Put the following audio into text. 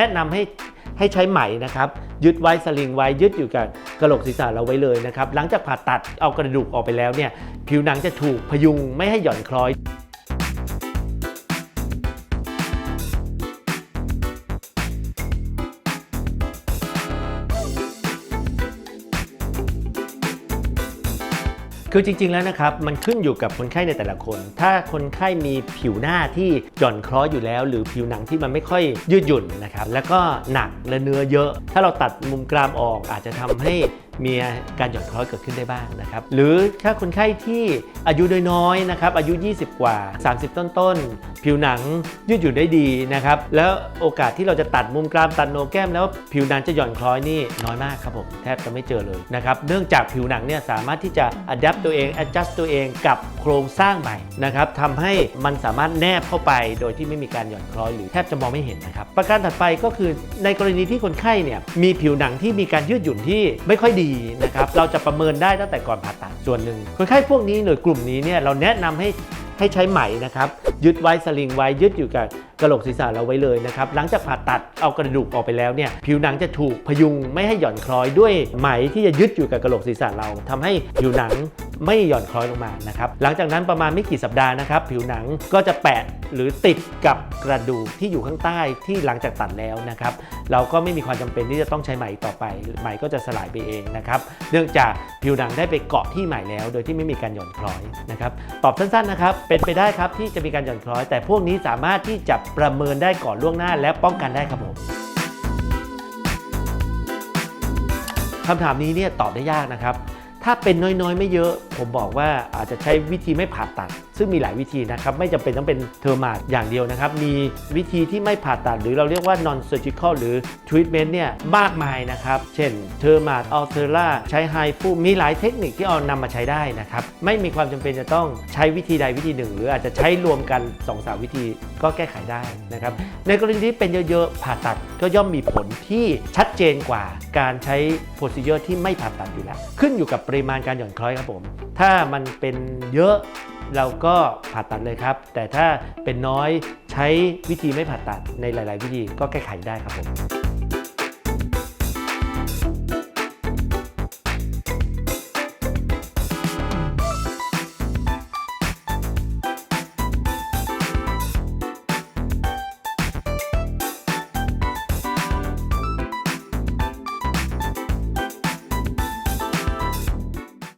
แนะนำให้ให้ใช้ไหมนะครับยึดไว้สลิงไว้ยึดอยู่กับกระโหลกศีรษะเราไว้เลยนะครับหลังจากผ่าตัดเอากระดูกออกไปแล้วเนี่ยผิวหนังจะถูกพยุงไม่ให้หย่อนคล้อย คือจริง ๆ แล้วนะครับ มันขึ้นอยู่กับคนไข้ในแต่ละคน ถ้าคนไข้มีผิวหน้าที่หย่อนคล้อยอยู่แล้ว หรือผิวหนังที่มันไม่ค่อยยืดหยุ่นนะครับ แล้วก็หนักและเนื้อเยอะ ถ้าเราตัดมุมกรามออกอาจจะทำให้ มีการหย่อนคล้อยเกิดขึ้นได้บ้างนะครับ หรือถ้าคนไข้ที่อายุน้อยๆนะครับอายุ 20 กว่า 30 ต้นๆ ผิวหนังยืดหยุ่นได้ดีนะครับ แล้วโอกาสที่เราจะตัดมุมกรามตัดโหนกแก้มแล้วผิวหนังจะหย่อนคล้อยนี่น้อยมากครับผมแทบจะไม่เจอเลยนะครับเนื่องจากผิวหนังเนี่ยสามารถที่จะ adapt ตัวเอง adjust ตัวเองกับโครงสร้างใหม่นะครับทำให้มันสามารถแนบเข้าไปโดยที่ไม่มีการหย่อนคล้อยหรือแทบจะมองไม่เห็นนะครับประการถัดไปก็คือในกรณีที่คนไข้เนี่ยมีผิวหนังที่มีการยืดหยุ่นที่ไม่ค่อยดีนะครับเราจะประเมินได้ตั้งแต่ก่อนผ่าตัดส่วนหนึ่งคนไข้พวกนี้หรือกลุ่มนี้เนี่ยเราแนะนำให้ให้ใช้ไหมนะครับยึดไว้สลิงไว้ยึดอยู่กับกระโหลกศีรษะเราไว้เลยนะครับหลังจากผ่าตัดเอากระดูกออกไปแล้วเนี่ยผิวหนังจะถูกพยุงไม่ให้หย่อนคล้อยด้วยไหมที่จะยึดอยู่กับกระโหลกศีรษะเราทำให้ผิวหนัง ไม่หย่อนคล้อยลงมานะครับหลังจากนั้นประมาณไม่กี่สัปดาห์นะครับ ผิวหนังก็จะแปะหรือติดกับกระดูกที่อยู่ข้างใต้ที่หลังจากตัดแล้วนะครับ เราก็ไม่มีความจำเป็นที่จะต้องใช้ไหมต่อไปไหมก็จะสลายไปเองนะครับเนื่องจากผิวหนังได้ไปเกาะที่ไหมแล้ว โดยที่ไม่มีการหย่อนคล้อยนะครับตอบสั้นๆนะครับเป็นไปได้ครับที่จะมีการหย่อนคล้อย แต่พวกนี้สามารถที่จะประเมินได้ก่อนล่วงหน้า และป้องกันได้ครับผมคำถามนี้เนี่ยตอบได้ยากนะครับ ถ้าเป็นน้อยๆ ไม่เยอะผมบอกว่าอาจจะใช้วิธีไม่ผ่าตัด ซึ่งมีหลายวิธีนะครับ ไม่จำเป็นต้องเป็นเทอร์มาดอย่างเดียวนะครับ มีวิธีที่ไม่ผ่าตัด หรือเราเรียกว่า non surgical หรือ treatment เนี่ยมากมายนะครับ เช่นเทอร์มาดอัลเทอร่าใช้ไฮฟูมีหลายเทคนิคที่เอานำมาใช้ได้นะครับ ไม่มีความจำเป็นจะต้องใช้วิธีใดวิธีหนึ่ง หรืออาจจะใช้รวมกัน2อสาวิธีก็แก้ไขได้นะครับในกรณีที่เป็นเยอะๆผ่าตัดก็ย่อมมีผลที่ชัดเจนกว่าการใช้ procedure ที่ไม่ผ่าตัดอยู่แล้วขึ้นอยู่กับปริมาณการหย่อนคล้อยครับผม ถ้ามันเป็นเยอะเราก็ผ่าตัดเลยครับ แต่ถ้าเป็นน้อยใช้วิธีไม่ผ่าตัดในหลาย ๆ วิธีก็แก้ไขได้ครับผม